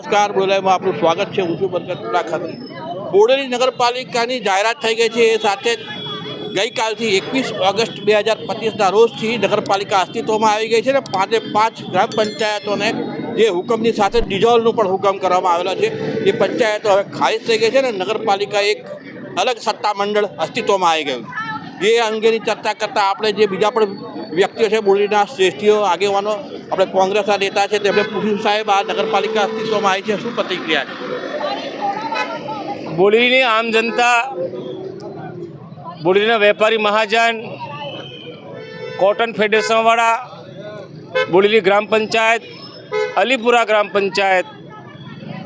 નમસ્કાર બોલાયમાં આપનું સ્વાગત છે. ઊંચું બરકતપુરા ખાતે બોડેલી નગરપાલિકાની જાહેરાત થઈ ગઈ છે. એ સાથે ગઈકાલથી એકવીસ ઓગસ્ટ બે હજાર પચીસના રોજથી નગરપાલિકા અસ્તિત્વમાં આવી ગઈ છે અને પાંચે પાંચ ગ્રામ પંચાયતોને જે હુકમની સાથે ડિઝોલ્વનું પણ હુકમ કરવામાં આવેલો છે. એ પંચાયતો હવે ખારિજ થઈ ગઈ છે અને નગરપાલિકા એક અલગ સત્તામંડળ અસ્તિત્વમાં આવી ગયું એ અંગેની ચર્ચા કરતાં આપણે જે બીજા પણ વ્યક્તિઓ છે બોલીના શ્રેષ્ઠીઓ આગેવાનો આપણે કોંગ્રેસના નેતા છે તેમણે પૂછ્યું સાહેબ આ નગરપાલિકા અસ્તિત્વમાં આવી છે શું પ્રતિક્રિયા છે? બોલીની આમ જનતા બોલીના વેપારી મહાજન કોટન ફેડરેશનવાળા બોલીની ગ્રામ પંચાયત અલીપુરા ગ્રામ પંચાયત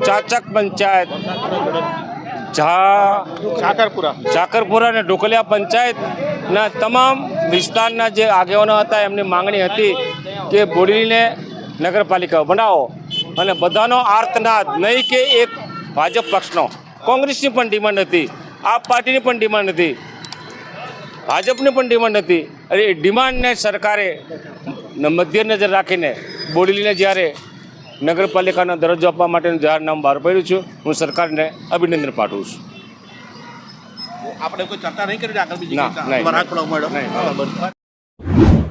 ચાચક પંચાયત ઝા ઝાકરપુરા ઝાકરપુરા અને ઢોકલિયા પંચાયતના તમામ વિસ્તારના જે આગેવાનો હતા, એમની માંગણી હતી કે બોડીને નગરપાલિકા બનાવો. અને બધાનો આર્તનાદ નહીં કે એક ભાજપ પક્ષનો. કોંગ્રેસની પણ ડિમાન્ડ હતી આ પાર્ટીની પણ ડિમાન્ડ હતી, ભાજપની પણ ડિમાન્ડ હતી. અને એ ડિમાન્ડને સરકારે મધ્ય નજર રાખીને બોડેલીને જ્યારે નગરપાલિકાનો દરજ્જો આપવા માટેનું જાહેરનામું બહાર પાડ્યું છું, હું સરકારને અભિનંદન પાઠવું છું. આપણે કોઈ ચર્ચા નહીં કરી આગળ બીજી નહીં. વરાહ મળ્યો. બરાબર